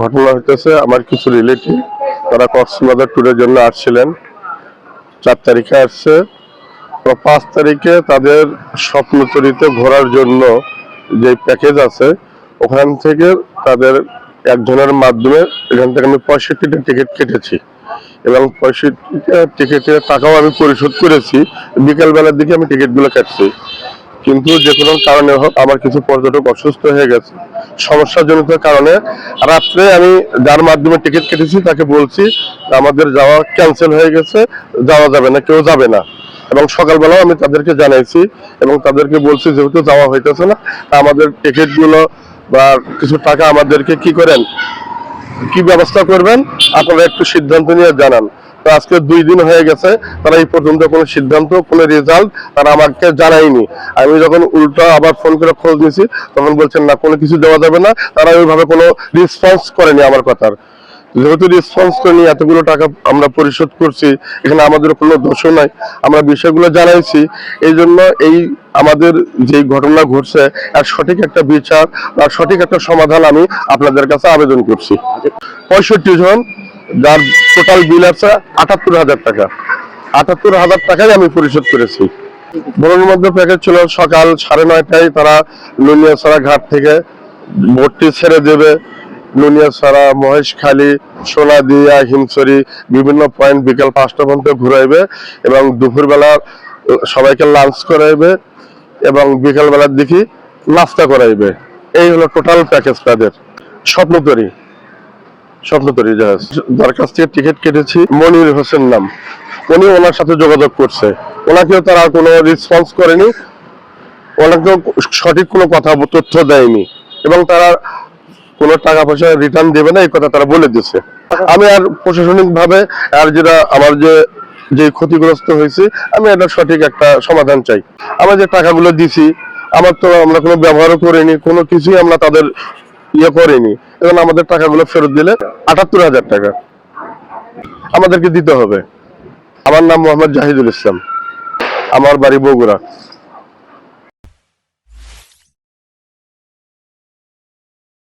ঘটনা হইতেছে, আমার কিছু রিলেটিভ তারা কক্সবাজার ট্যুরের জন্য আসছিলেন। চার তারিখে আসছে। পাঁচ তারিখে তাদের স্বপ্নচরিতে ঘোরার জন্য যে প্যাকেজ আছে, ওখান থেকে তাদের একজনের মাধ্যমে এখান থেকে আমি পঁয়ষট্টিটা টিকিট কেটেছি। এবং পঁয়ষট্টিটা টিকিটের টাকাও আমি পরিশোধ করেছি। বিকেলবেলার দিকে আমি টিকিটগুলো কাটছি। কিন্তু যে কোনো কারণে হোক আমার কিছু পর্যটক অসুস্থ হয়ে গেছে। সমস্যাজনিত কারণে রাত্রে আমি যার মাধ্যমে টিকিট কেটেছি তাকে বলছি, আমাদের যাওয়া ক্যান্সেল হয়ে গেছে, যাওয়া যাবে না, কেউ যাবে না। এবং সকালবেলাও আমি তাদেরকে জানাইছি এবং তাদেরকে বলছি, যেহেতু যাওয়া হইতেছে না আমাদের টিকিটগুলো বা কিছু টাকা আমাদেরকে কি করেন? কি ব্যবস্থা করবেন? আপনারা একটু সিদ্ধান্ত নিয়ে জানান। তো আজকে দুই দিন হয়ে গেছে, তারা এই পর্যন্ত কোনো সিদ্ধান্ত, কোনো রেজাল্ট তারা আমাকে জানায়নি। আমি যখন উল্টো আবার ফোন করে খোঁজ নিয়েছি তখন বলছেন, না, কোনো কিছু দেওয়া যাবে না। তারা ওইভাবে কোনো রেসপন্স করেনি আমার কথার। যেহেতু রেসপন্স করেনি, এতগুলো টাকা আমরা পরিশোধ করছি, এখানে আমাদের কোনো দোষও নাই। আমরা বিষয়গুলো জানাইছি, এই জন্য এই আমাদের যে ঘটনা ঘটছে, এর সঠিক একটা বিচার বা সঠিক একটা সমাধান আমি আপনাদের কাছে আবেদন করছি। পঁয়ষট্টি জন যার টোটাল বিল আছে আটাত্তর হাজার টাকা। আটাত্তর হাজার টাকাই আমি পরিশোধ করেছি। বরুণ মধ্যে প্যাকেজ ছিল সকাল সাড়ে নয়টায় তারা নুনিয়াছড়া ঘাট থেকে ভর্তি ছেড়ে দেবে। নুনিয়াছড়া মহেশখালী সোনাদিয়া হিমছড়ি, বিভিন্ন পয়েন্ট বিকেল পাঁচটা পর্যন্ত ঘুরাইবে এবং দুপুরবেলা সবাইকে লাঞ্চ করাইবে এবং বিকেল বেলার দিকে নাস্তা করাইবে। এই হলো টোটাল প্যাকেজ তাদের। স্বপ্ন স্বপ্নতরী। স্বপ্নতরী জাহাজ যার কাছ থেকে টিকিট কেটেছি, মনির হোসেন নাম। উনি ওনার সাথে যোগাযোগ করছে। ওনাকেও তারা কোনো রেসপন্স করেনি। ওনাকেও সঠিক কোনো কথা তথ্য দেয়নি এবং তারা কোনো টাকা পয়সা রিটার্ন দেবে না, এই কথা তারা বলে দিচ্ছে আমি আর প্রশাসনিক ভাবে আর যেটা আমার যে যে ক্ষতিগ্রস্ত হয়েছে, আমি এটা সঠিক একটা সমাধান চাই। আমরা যে টাকাগুলো দিছি, আমার তো আমরা কোনো ব্যবহারও করিনি, কোনো কিছুই আমরা তাদের ইয়ে করিনি। এখন আমাদের টাকাগুলো ফেরত দিলে আটাত্তর হাজার টাকা। আমাদেরকে দিতে হবে। আমার নাম মোহাম্মদ জাহিদুল ইসলাম। আমার বাড়ি বগুড়া।